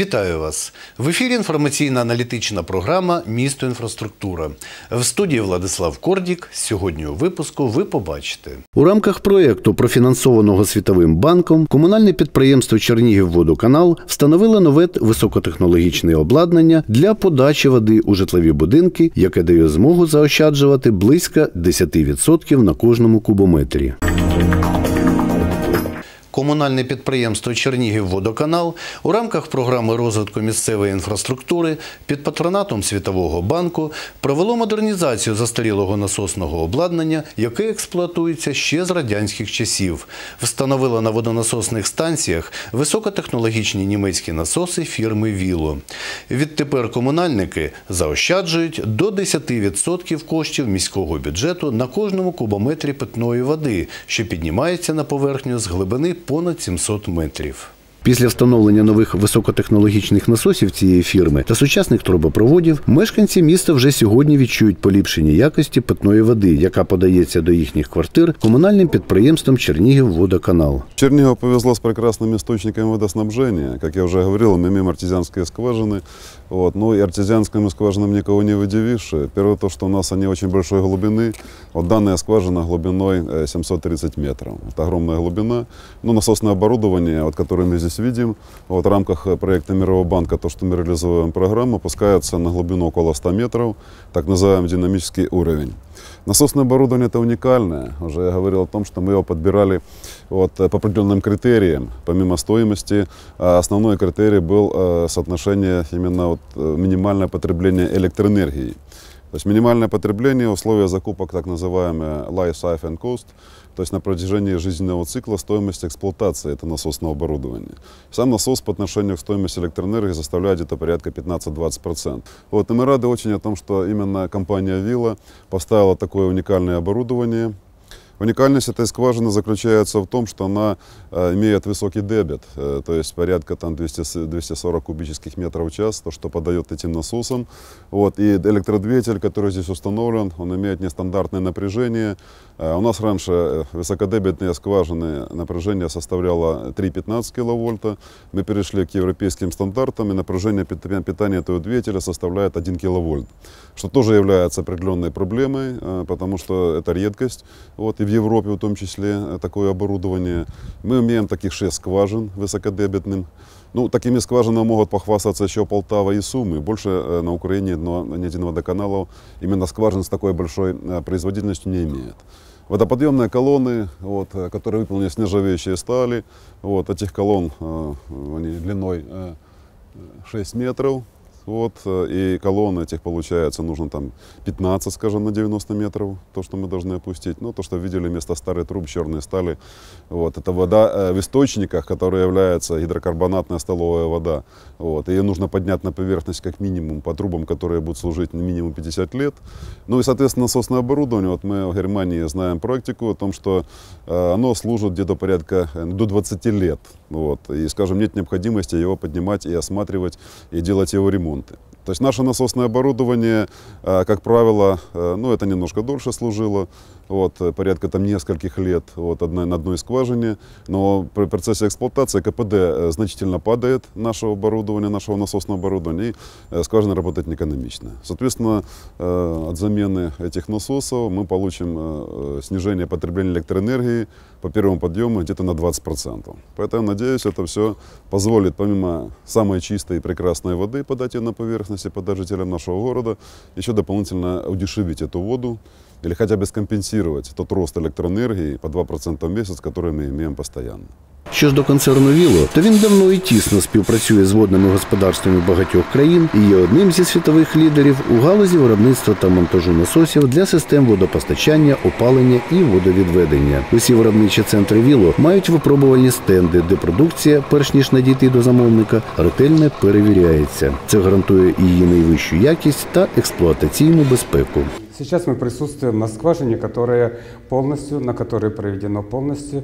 Вітаю вас в ефірі. Інформаційна-аналітична програма Місто інфраструктура в студії Владислав Кордік. Сьогодні у випуску ви побачите у рамках проєкту, профінансованого світовим банком, комунальне підприємство Чернігівводоканал встановило нове високотехнологічне обладнання для подачі води у житлові будинки, яке дає змогу заощаджувати близько 10% на кожному кубометрі. Комунальне підприємство Чернігівводоканал у рамках програми розвитку місцевої інфраструктури під патронатом Світового банку провело модернізацію застарілого насосного обладнання, яке експлуатується ще з радянських часів. Встановило на водонасосних станціях високотехнологічні німецькі насоси фірми Віло. Відтепер комунальники заощаджують до 10% коштів міського бюджету на кожному кубометрі питної води, що піднімається на поверхню з глибини понад 700 метрів. Після встановлення нових високотехнологічних насосів цієї фірми та сучасних трубопроводів мешканці міста вже сьогодні відчують поліпшення якості питної води, яка подається до їхніх квартир комунальним підприємством Чернігівводоканал. Чернигов повезло с прекрасным источником водоснабжения. Как я уже говорил, мы имеем артезианские скважины. Вот. Ну и артезианскими скважинами никого не удивишь. Первое то, что у нас они очень большой глубины. Вот данная скважина глубиной э, 730 метров. Это огромная глубина. Ну, насосное оборудование, вот, которое мы здесь видим, вот, в рамках проекта Мирового банка, то, что мы реализуем программу, опускается на глубину около 100 метров, так называемый динамический уровень. Насосное оборудование это уникальное. Уже я говорил о том, что мы его подбирали вот, э, по определенным критериям. Помимо стоимости, э, основной критерий был э, соотношение именно вот, э, минимальное потребление электроэнергии. То есть минимальное потребление, условия закупок, так называемые life cycle and cost, то есть на протяжении жизненного цикла стоимость эксплуатации этого насосного оборудования. Сам насос по отношению к стоимости электроэнергии составляет где-то порядка 15-20%. Вот, и мы рады очень о том, что именно компания Вилла поставила такое уникальное оборудование, Уникальность этой скважины заключается в том, что она э, имеет высокий дебет, э, то есть порядка там, 200, с- 240 кубических метров в час, то, что подает этим насосом. Вот, и электродвигатель, который здесь установлен, он имеет нестандартное напряжение. Э, у нас раньше высокодебетные скважины напряжение составляло 3,15 киловольта. Мы перешли к европейским стандартам, и напряжение пит- питания этого двигателя составляет 1 киловольт, что тоже является определенной проблемой, потому что это редкость. Вот, и Европе в том числе э, такое оборудование. Мы имеем таких 6 скважин высокодебетным. Ну, такими скважинами могут похвастаться еще Полтава и Сумы. Больше э, на Украине но ни один водоканалов именно скважин с такой большой э, производительностью не имеет. Водоподъемные колонны, вот, которые выполнены из нержавеющей стали. Вот, этих колонн они длиной э, 6 метров. Вот, э, и колонны этих, получается, нужно там 15, скажем, на 90 метров, то, что мы должны опустить. Ну, то, что видели вместо старой труб черной стали. Вот, это вода э, в источниках, которая является гидрокарбонатная столовая вода. Вот, ее нужно поднять на поверхность как минимум по трубам, которые будут служить минимум 50 лет. Ну и, соответственно, насосное оборудование. Вот мы в Германии знаем практику о том, что э, оно служит где-то порядка до 20 лет. Вот, и, скажем, нет необходимости его поднимать и осматривать, и делать его ремонты. То есть наше насосное оборудование, э, как правило, э, ну это немножко дольше служило, вот, э, порядка там нескольких лет вот, одной, на одной скважине, но при процессе эксплуатации КПД значительно падает нашего оборудования, нашего насосного оборудования, и скважина работает неэкономично. Соответственно, от замены этих насосов мы получим снижение потребления электроэнергии по первому подъему где-то на 20%. Поэтому, надеюсь, это все позволит, помимо самой чистой и прекрасной воды, подать ее на поверхность и подать жителям нашего города, еще дополнительно удешевить эту воду или хотя бы скомпенсировать тот рост электроэнергии по 2% в месяц, который мы имеем постоянно. Що ж до концерну Віло, то він давно і тісно співпрацює з водними господарствами багатьох країн і є одним зі світових лідерів у галузі виробництва та монтажу насосів для систем водопостачання, опалення і водовідведення. Усі виробничі центри Віло мають випробувальні стенди, де продукція, перш ніж надійти до замовника, ретельно перевіряється. Це гарантує її найвищу якість та експлуатаційну безпеку. Сейчас мы присутствуем на скважине, которая полностью, на которой проведено полностью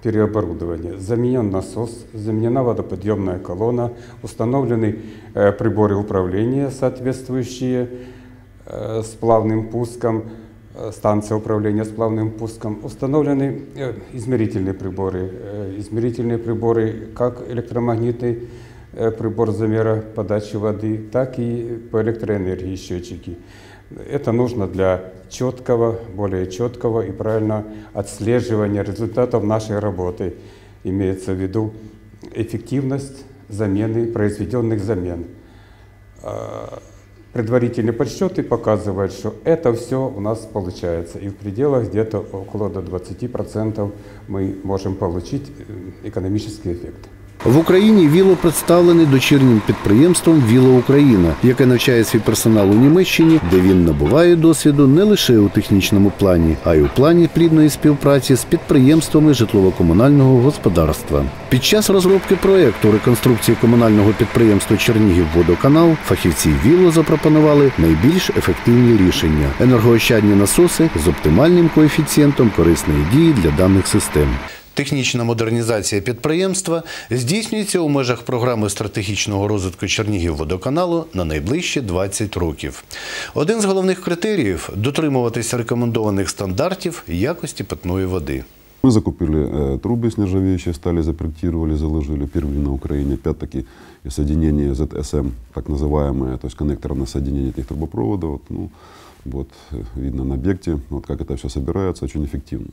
переоборудование. Заменен насос, заменена водоподъемная колонна, установлены э, приборы управления соответствующие э, с плавным пуском, э, станция управления с плавным пуском. Установлены э, измерительные приборы, э, измерительные приборы как электромагнитной э, прибор замера подачи воды, так и по электроэнергии счетчики. Это нужно для четкого, более четкого и правильного отслеживания результатов нашей работы. Имеется в виду эффективность замены, произведенных замен. А, Предварительные подсчеты показывают, что это все у нас получается. И в пределах где-то около до 20% мы можем получить э, экономический эффект. В Україні Віло представлений дочірнім підприємством Віло Україна, яке навчає свій персонал у Німеччині, де він набуває досвіду не лише у технічному плані, а й у плані плідної співпраці з підприємствами житлово-комунального господарства. Під час розробки проекту реконструкції комунального підприємства Чернігівводоканал фахівці Віло запропонували найбільш ефективні рішення енергоощадні насоси з оптимальним коефіцієнтом корисної дії для даних систем. Технічна модернізація підприємства здійснюється у межах програми стратегічного розвитку Чернігівводоканалу на найближчі 20 років. Один з головних критеріїв дотримуватися рекомендованих стандартів якості питної води. Мы закупили э, трубы с нержавеющей стали, запроектировали, заложили впервые на Украине. Опять-таки и соединение ZSM, так называемое, то есть коннекторное соединение этих трубопроводов. Вот, ну, вот, видно на объекте, вот как это все собирается, очень эффективно.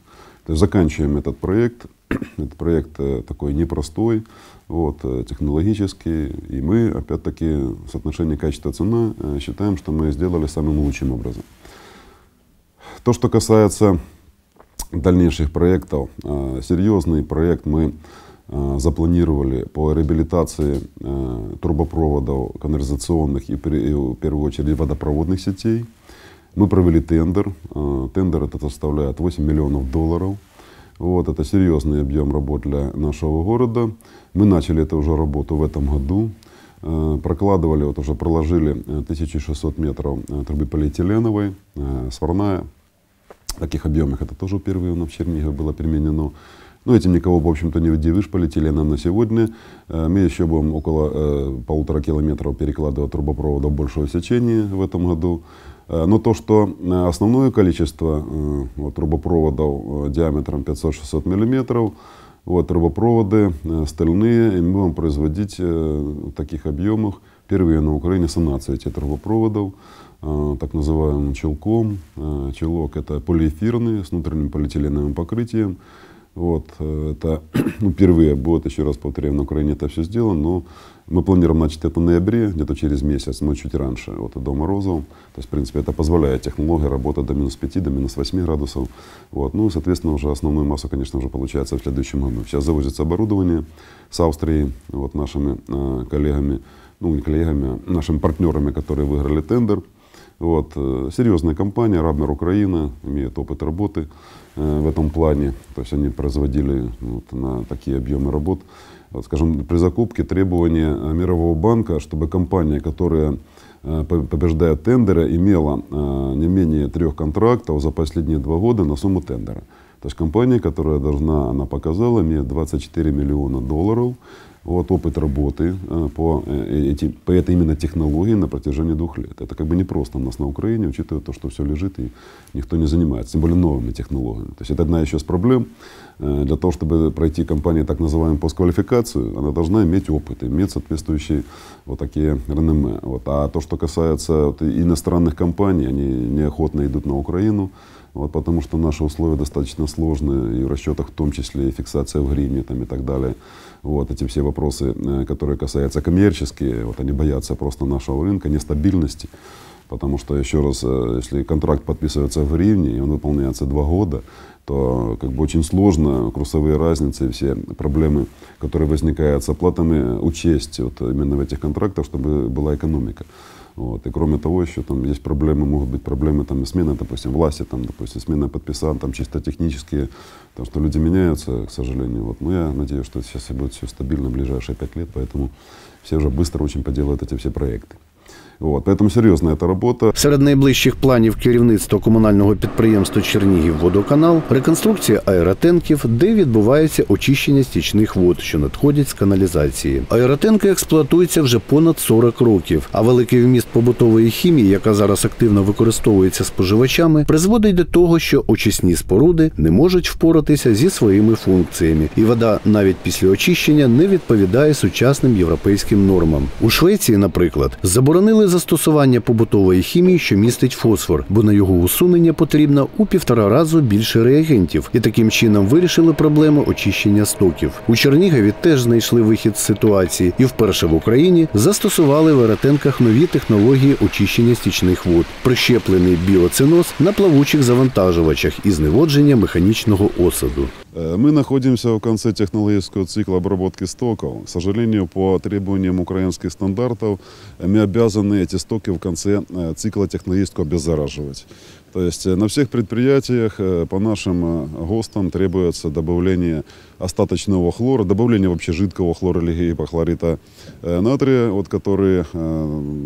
То есть заканчиваем этот проект. этот проект э, такой непростой, вот, э, технологический. И мы, опять-таки, в соотношении качества-цена э, считаем, что мы сделали самым лучшим образом. То, что касается дальнейших проектов, серьезный проект мы запланировали по реабилитации э, трубопроводов канализационных и, при- и в первую очередь водопроводных сетей. Мы провели тендер. Э, Тендер это составляет 8 миллионов долларов. Вот, это серьезный объем работ для нашего города. Мы начали эту уже работу в этом году. Э, Прокладывали, вот уже проложили э, 1600 метров э, трубы полиэтиленовой, сварная. В таких объемах это тоже впервые у в Чернигове было применено. Но этим никого, в общем-то, не удивишь полиэтиленом на сегодня. Э, Мы еще будем около э, полутора километров перекладывать трубопровода большого сечения в этом году. Э, Но то, что основное количество вот, трубопроводов диаметром 500-600 миллиметров, вот, трубопроводы стальные, и мы будем производить в таких объемах впервые на Украине санацию этих трубопроводов, так называемым челком. Челок это полиэфирный с внутренним полиэтиленовым покрытием. Вот, э, это ну, впервые будет, еще раз повторяю, на Украине это все сделано, но мы планируем начать это в ноябре, где-то через месяц, мы чуть раньше, вот до морозов. То есть, в принципе, это позволяет технология работать до минус 5, до минус 8 градусов. Вот. Ну соответственно, уже основную массу, конечно, уже получается в следующем году. Сейчас завозится оборудование с Австрии, вот нашими э, коллегами, ну не коллегами, а нашими партнерами, которые выиграли тендер. Вот. э, Серьезная компания, Рабмер Украина, имеет опыт работы э, в этом плане. То есть они производили вот, на такие объемы работ. Вот, скажем, при закупке требования э, Мирового банка, чтобы компания, которая по- побеждает тендеры, имела не менее трех контрактов за последние два года на сумму тендера. То есть компания, которая должна, она показала, имеет 24 миллиона долларов вот, опыт работы э, по, э, эти, по этой именно технологии на протяжении двух лет. Это как бы не просто у нас на Украине, учитывая то, что все лежит и никто не занимается, тем более новыми технологиями. То есть это одна еще из проблем. Э, Для того, чтобы пройти компания так называемую постквалификацию, она должна иметь опыт, иметь соответствующие вот такие реноме. Вот. А то, что касается вот, иностранных компаний, они неохотно идут на Украину, вот, потому что наши условия достаточно сложные, и в расчетах в том числе и фиксация в гривне там, и так далее. Вот эти все вопросы, э, которые касаются коммерческие, вот они боятся просто нашего рынка, нестабильности. Потому что, еще раз, э, если контракт подписывается в гривне, и он выполняется два года, то как бы очень сложно курсовые разницы, все проблемы, которые возникают с оплатами, учесть вот именно в этих контрактах, чтобы была экономика. Вот. И кроме того, еще там есть проблемы, могут быть проблемы там, смены, допустим, власти, там, допустим, смена подписан, там чисто технические, потому что люди меняются, к сожалению. Вот. Но я надеюсь, что сейчас будет все стабильно в ближайшие пять лет, поэтому все уже быстро очень поделают эти все проекты. Вот, поэтому серьезная эта работа. Серед найближчих планів керівництва комунального підприємства Чернігівводоканал реконструкція аеротенків, де відбувається очищення стічних вод, що надходять з каналізації. Аеротенки експлуатуються вже понад 40 років, а великий вміст побутової хімії, яка зараз активно використовується споживачами, призводить до того, що очисні споруди не можуть впоратися зі своїми функціями, і вода навіть після очищення не відповідає сучасним європейським нормам. У Швеції, наприклад, заборонили застосування побутової хімії, що містить фосфор, бо на його усунення потрібно у півтора разу більше реагентів, і таким чином вирішили проблему очищення стоків. У Чернігові теж знайшли вихід з ситуації, і вперше в Україні застосували в аеротенках нові технології очищення стічних вод, прищеплений біоциноз на плавучих завантажувачах і зневодження механічного осаду. Э, Мы находимся в конце технологического цикла обработки стоков. К сожалению, по требованиям украинских стандартов, э, мы обязаны эти стоки в конце э, цикла технологического обеззараживать. То есть э, на всех предприятиях э, по нашим э, ГОСТам требуется добавление остаточного хлора, добавление вообще жидкого хлора или гипохлорита натрия, вот, который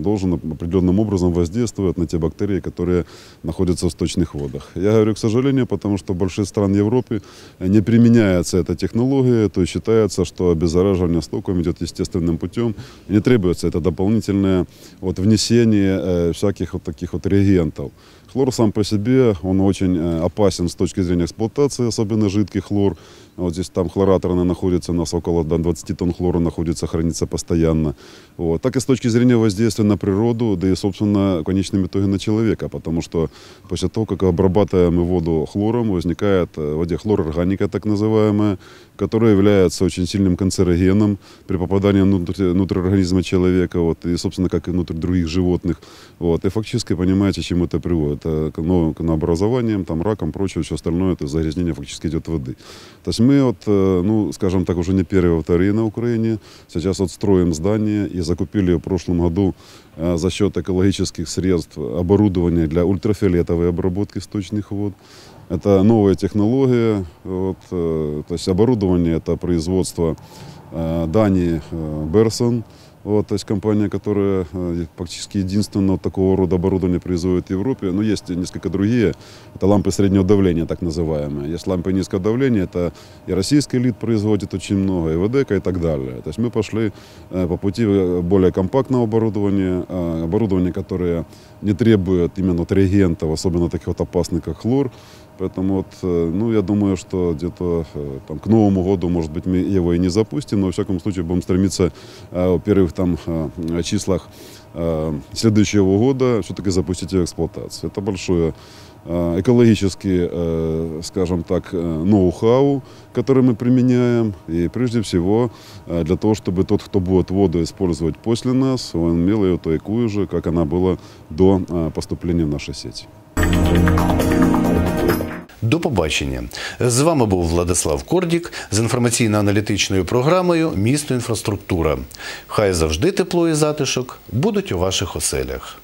должен определенным образом воздействовать на те бактерии, которые находятся в сточных водах. Я говорю, к сожалению, потому что в больших стран Европы не применяется эта технология, то считается, что обеззараживание стоком идет естественным путем, не требуется это дополнительное вот, внесение всяких вот таких вот реагентов. Хлор сам по себе, он очень э, опасен с точки зрения эксплуатации, особенно жидкий хлор. Вот здесь там хлораторно находится, у нас около до 20 тонн хлора находится, хранится постоянно. Вот. Так и с точки зрения воздействия на природу, да и, собственно, в конечном итоге на человека, потому что после того, как обрабатываем воду хлором, возникает э, в воде хлорорганика, так называемая, которая является очень сильным канцерогеном при попадании внутрь, внутрь организма человека, вот, и, собственно, как и внутрь других животных. Вот. И фактически понимаете, к чему это приводит. Это к новым каналообразованиям, там, раком, прочее, все остальное, это загрязнение фактически идет воды. То есть мы, вот, э, ну, скажем так, уже не первые, а вторые на Украине. Сейчас вот строим здание и закупили в прошлом году э, за счет экологических средств оборудование для ультрафиолетовой обработки сточных вод. Это новая технология, вот, э, то есть оборудование это производство Дании Берсон, вот, то есть компания, которая э, практически единственное вот такого рода оборудование производит в Европе. Но есть и несколько другие. Это лампы среднего давления, так называемые. Есть лампы низкого давления, это и российский элит производит очень много, и ВДК и так далее. То есть мы пошли э, по пути э, более компактного оборудования, э, оборудование, которое не требует именно вот реагентов, особенно таких вот опасных, как хлор. Поэтому вот, э, ну, я думаю, что где-то э, там, к Новому году, может быть, мы его и не запустим, но, во всяком случае, будем стремиться э, в первых там числах следующего года все-таки запустить ее в эксплуатацию. Это большое экологический, скажем так, ноу-хау, который мы применяем. И прежде всего для того, чтобы тот, кто будет воду использовать после нас, он имел ее такую же, как она была до поступления в наши сети. До побачення. З вами був Владислав Кордік з інформаційно-аналітичною програмою Місто інфраструктура. Хай завжди тепло і затишок будуть у ваших оселях.